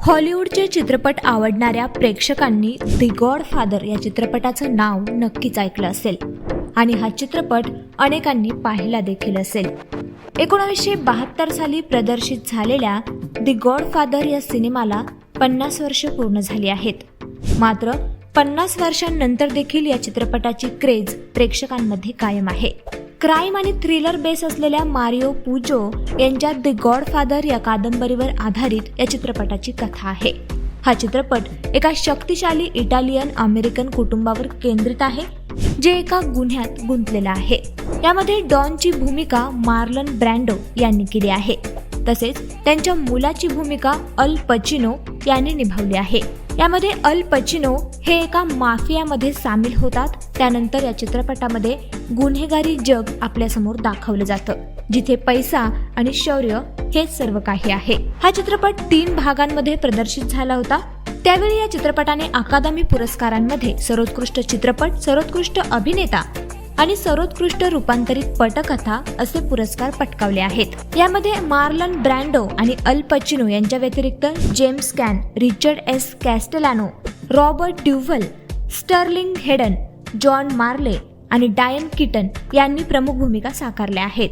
हॉलिवूडचे चित्रपट आवडणाऱ्या प्रेक्षकांनी दी गॉड फादर या चित्रपटाचं नाव नक्कीच ऐकलं असेल. आणि हा चित्रपट अनेकांनी पाहिला देखील असेल. एकोणावीसशे बहात्तर साली प्रदर्शित झालेल्या दी गॉड फादर या सिनेमाला पन्नास वर्ष पूर्ण झाली आहेत. मात्र पन्नास वर्षांनंतर देखील या चित्रपटाची क्रेज प्रेक्षकांमध्ये कायम आहे. क्राईम आणि थ्रिलर बेस असलेल्या मारिओ पुजो यांच्या द गॉडफादर या कादंबरीवर आधारित या चित्रपटाची कथा आहे. हा चित्रपट एका शक्तिशाली इटालियन अमेरिकन कुटुंबावर केंद्रित आहे जे एका गुन्ह्यात गुंतलेलं आहे. यामध्ये डॉनची भूमिका मार्लन ब्रँडो यांनी केली आहे. तसेच त्यांच्या मुलाची भूमिका अल पचिनो यांनी निभावली आहे. यामध्ये अल पचिनो हे एका माफियामध्ये सामील होतात. त्यानंतर या चित्रपटामध्ये गुन्हेगारी जग आपल्यासमोर दाखवलं जातं जिथे पैसा आणि शौर्य हे सर्व काही आहे. हा चित्रपट तीन भागांमध्ये प्रदर्शित झाला होता. त्यावेळी या चित्रपटाने अकादमी पुरस्कारांमध्ये सर्वोत्कृष्ट चित्रपट सर्वोत्कृष्ट अभिनेता आणि सर्वोत्कृष्ट रूपांतरित पटकथा असे पुरस्कार पटकावले आहेत. यामध्ये मार्लन ब्रँडो आणि अल पचिनो यांच्या व्यतिरिक्त James Caan Richard S Castellano Robert Duvall Sterling Hayden John Marley आणि डायन किटन यांनी प्रमुख भूमिका साकारल्या आहेत.